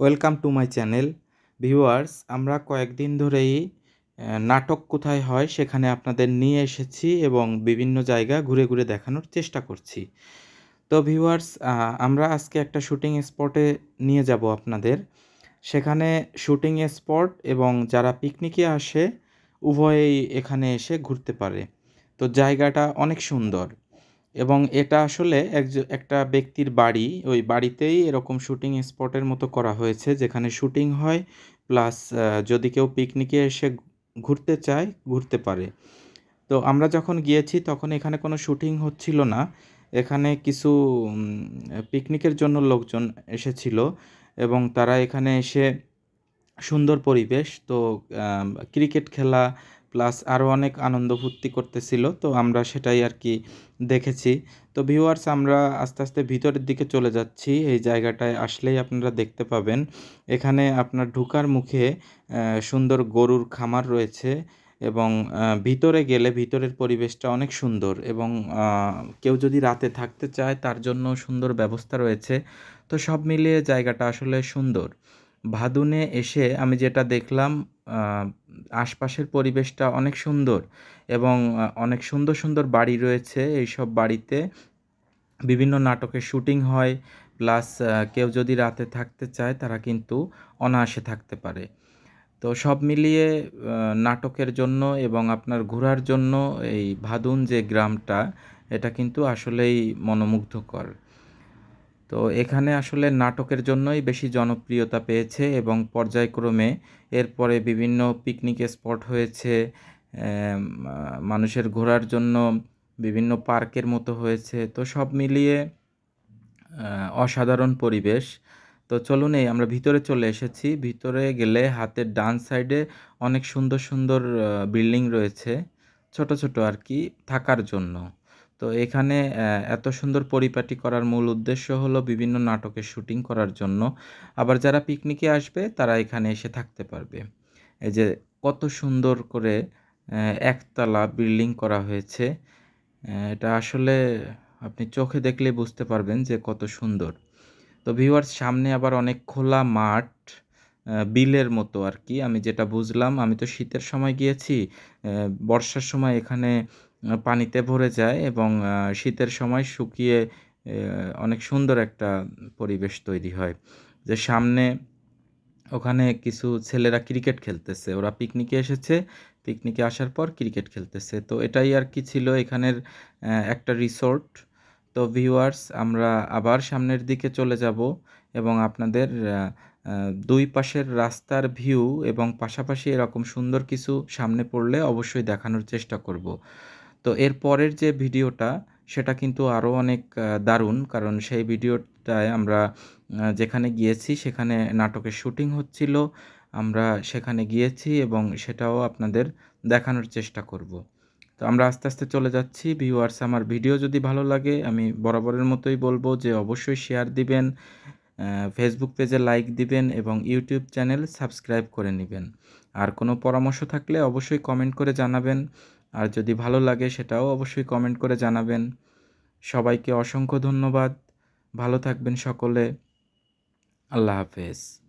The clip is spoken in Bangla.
Welcome to my channel. Viewers, আমরা কয়েকদিন ধরেই নাটক কোথায় হয় সেখানে আপনাদের নিয়ে এসেছি এবং বিভিন্ন জায়গা ঘুরে ঘুরে দেখানোর চেষ্টা করছি। তো ভিউয়ার্স আমরা আজকে একটা শুটিং স্পটে নিয়ে যাব আপনাদের। সেখানে শুটিং স্পট এবং যারা পিকনিকে আসে, উভয়েই এখানে এসে ঘুরতে পারে। তো জায়গাটা অনেক সুন্দর। এবং এটা আসলে একটা ব্যক্তির বাড়ি। ওই বাড়িতেই এরকম শুটিং স্পটের মতো করা হয়েছে, যেখানে শুটিং হয়, প্লাস যদি কেউ পিকনিকে এসে ঘুরতে চায়, ঘুরতে পারে। তো আমরা যখন গিয়েছি, তখন এখানে কোনো শুটিং হচ্ছিল না। এখানে কিছু পিকনিকের জন্য লোকজন এসেছিল এবং তারা এখানে এসে সুন্দর পরিবেশ। তো ক্রিকেট খেলা প্লাস আরও অনেক আনন্দ ফুর্তি করতেছিল, তো আমরা সেটাই আর কি দেখেছি। তো ভিউয়ার্স আমরা আস্তে আস্তে ভিতরের দিকে চলে যাচ্ছি, এই জায়গাটায় আসলেই আপনারা দেখতে পাবেন। এখানে আপনার ঢুকার মুখে সুন্দর গরুর খামার রয়েছে এবং ভিতরে গেলে ভিতরের পরিবেশটা অনেক সুন্দর এবং কেউ যদি রাতে থাকতে চায় তার জন্য সুন্দর ব্যবস্থা রয়েছে। তো সব মিলিয়ে জায়গাটা আসলে সুন্দর। ভাদুনে এসে আমি যেটা দেখলাম আশপাশের পরিবেশটা অনেক সুন্দর এবং অনেক সুন্দর সুন্দর বাড়ি রয়েছে এইসব বাড়িতে। বিভিন্ন নাটকের শুটিং হয়, প্লাস কেউ যদি রাতে থাকতে চায় তারা কিন্তু অনায়াসে থাকতে পারে। তো সব মিলিয়ে নাটকের জন্য এবং আপনার ঘোরার জন্য এই ভাদুন যে গ্রামটা, এটা কিন্তু আসলেই মনোমুগ্ধকর। তো এখানে আসলে নাটকের জন্যই বেশি জনপ্রিয়তা পেয়েছে এবং পর্যায়ক্রমে এরপরে বিভিন্ন পিকনিক স্পট হয়েছে মানুষের ঘোরার জন্য বিভিন্ন পার্কের মতো হয়েছে, তো সব মিলিয়ে অসাধারণ পরিবেশ। তো চলুন এই আমরা ভিতরে চলে এসেছি। ভিতরে গেলে হাতের ডান সাইডে অনেক সুন্দর সুন্দর বিল্ডিং রয়েছে, ছোট ছোট আর কি, থাকার জন্য। তো এখানে এত সুন্দর পরিপাটি করার মূল উদ্দেশ্য হলো বিভিন্ন নাটকের শুটিং করার জন্য। আবার যারা পিকনিকে আসবে, তারা এখানে এসে থাকতে পারবে। এই যে কত সুন্দর করে একতলা বিল্ডিং করা হয়েছে। এটা আসলে আপনি চোখে দেখলে বুঝতে পারবেন যে কত সুন্দর। তো ভিউয়ার্স, সামনে আবার অনেক খোলা মাঠ বিলের মতো আর কি। আমি যেটা বুঝলাম, আমি তো শীতের সময় গিয়েছি বর্ষার সময় এখানে পানিতে ভরে যায় এবং শীতের সময় শুকিয়ে অনেক সুন্দর একটা পরিবেশ তৈরি হয়। যে সামনে ওখানে কিছু ছেলেরা ক্রিকেট খেলতেছে, ওরা পিকনিকে এসেছে। পিকনিকে আসার পর ক্রিকেট খেলতেছে। তো এটাই আর কি ছিল এখানের একটা রিসোর্ট। তো ভিউয়ার্স, আমরা আবার সামনের দিকে চলে যাব এবং আপনাদের দুই পাশের রাস্তার ভিউ এবং পাশাপাশি এরকম সুন্দর কিছু সামনে পড়লে অবশ্যই দেখানোর চেষ্টা করব। তো এর পরের যে ভিডিওটা, সেটা কিন্তু আরও অনেক দারুণ। কারণ সেই ভিডিওটায় আমরা যেখানে গিয়েছি, সেখানে নাটকের শুটিং হচ্ছিল। আমরা সেখানে গিয়েছি এবং সেটাও আপনাদের দেখানোর চেষ্টা করব। তো আমরা আস্তে আস্তে চলে যাচ্ছি। ভিউয়ার্স, আমার ভিডিও যদি ভালো লাগে, আমি বরাবরের মতোই বলব যে অবশ্যই শেয়ার দিবেন ফেসবুক পেজে লাইক দিবেন এবং ইউটিউব চ্যানেল সাবস্ক্রাইব করে নেবেন। আর কোনো পরামর্শ থাকলে অবশ্যই কমেন্ট করে জানাবেন। আর যদি ভালো লাগে সেটাও অবশ্যই কমেন্ট করে জানাবেন। সবাইকে অসংখ্য ধন্যবাদ। ভালো থাকবেন সকলে। আল্লাহ হাফেজ।